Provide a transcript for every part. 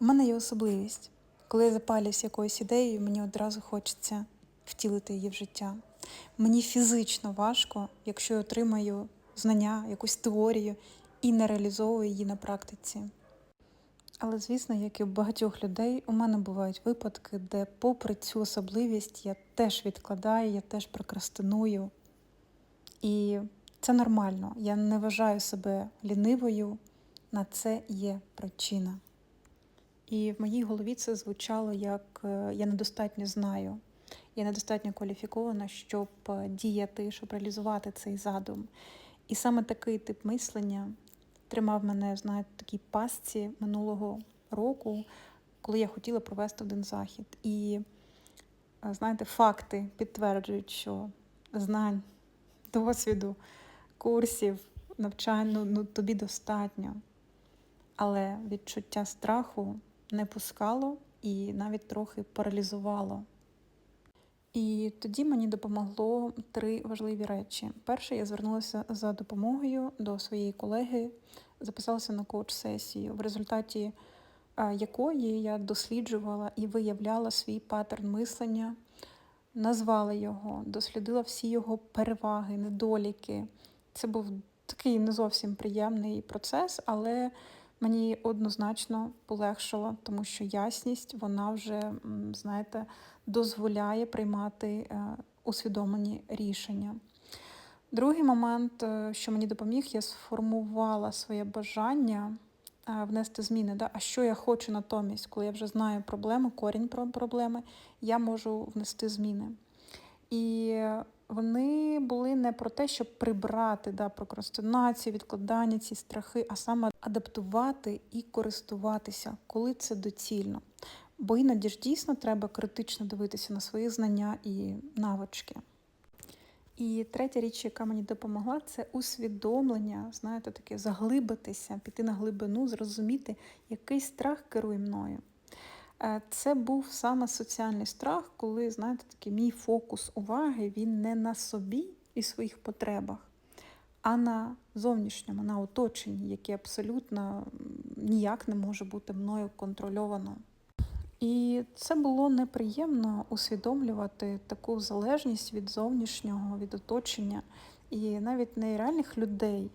У мене є особливість. Коли я запалююсь якоюсь ідеєю, мені одразу хочеться втілити її в життя. Мені фізично важко, якщо я отримаю знання, якусь теорію і не реалізовую її на практиці. Але, звісно, як і у багатьох людей, у мене бувають випадки, де, попри цю особливість, я теж відкладаю, я теж прокрастиную. І це нормально. Я не вважаю себе лінивою, на це є причина. І в моїй голові це звучало як е, я недостатньо знаю, я недостатньо кваліфікована, щоб е, діяти, щоб реалізувати цей задум. І саме такий тип мислення тримав мене, знаєте, такій пастці минулого року, коли я хотіла провести один захід. І, е, знаєте, факти підтверджують, що знань, досвіду, курсів, навчань ну, ну, тобі достатньо. Але відчуття страху не пускало і навіть трохи паралізувало. І тоді мені допомогло три важливі речі. Перше, я звернулася за допомогою до своєї колеги, записалася на коуч-сесію, в результаті якої я досліджувала і виявляла свій паттерн мислення, назвала його, дослідила всі його переваги, недоліки. Це був такий не зовсім приємний процес, але мені однозначно полегшило, тому що ясність вона вже, знаєте, дозволяє приймати е, усвідомлені рішення. Другий момент, е, що мені допоміг, я сформувала своє бажання е, внести зміни. Да? А що я хочу натомість, коли я вже знаю проблему, корінь про- проблеми, я можу внести зміни. І вони були не про те, щоб прибрати да, прокрастинацію, відкладання, ці страхи, а саме адаптувати і користуватися, коли це доцільно. Бо іноді ж дійсно треба критично дивитися на свої знання і навички. І третя річ, яка мені допомогла, це усвідомлення, знаєте, таке заглибитися, піти на глибину, зрозуміти, який страх керує мною. Е, Це був саме соціальний страх, коли, знаєте, такий мій фокус уваги він не на собі і своїх потребах, а на зовнішньому, на оточенні, яке абсолютно ніяк не може бути мною контрольовано. І це було неприємно усвідомлювати таку залежність від зовнішнього, від оточення, і навіть не реальних людей,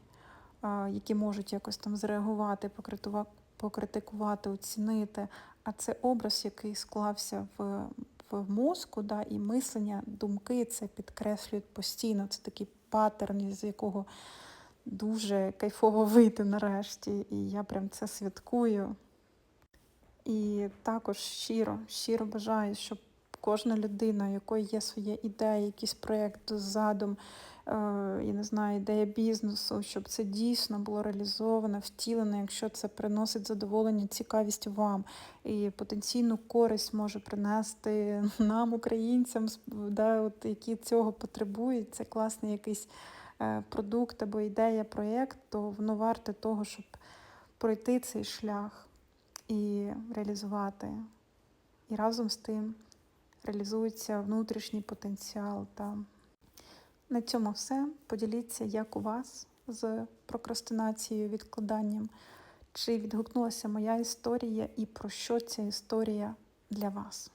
які можуть якось там зреагувати, покритува- покритикувати, оцінити. А це образ, який склався в, в мозку, да, і мислення, думки це підкреслюють постійно. Це такий паттерн, з якого дуже кайфово вийти нарешті. І я прям це святкую. І також щиро, щиро бажаю, щоб кожна людина, у якої є своя ідея, якийсь проєкт, задум, е, я не знаю, ідея бізнесу, щоб це дійсно було реалізовано, втілено, якщо це приносить задоволення, цікавість вам і потенційну користь може принести нам, українцям, да, от, які цього потребують. Це класний якийсь е, продукт або ідея, проєкт, то воно варте того, щоб пройти цей шлях і реалізувати. І разом з тим реалізується внутрішній потенціал. Та на цьому все. Поділіться, як у вас з прокрастинацією, відкладанням, чи відгукнулася моя історія і про що ця історія для вас.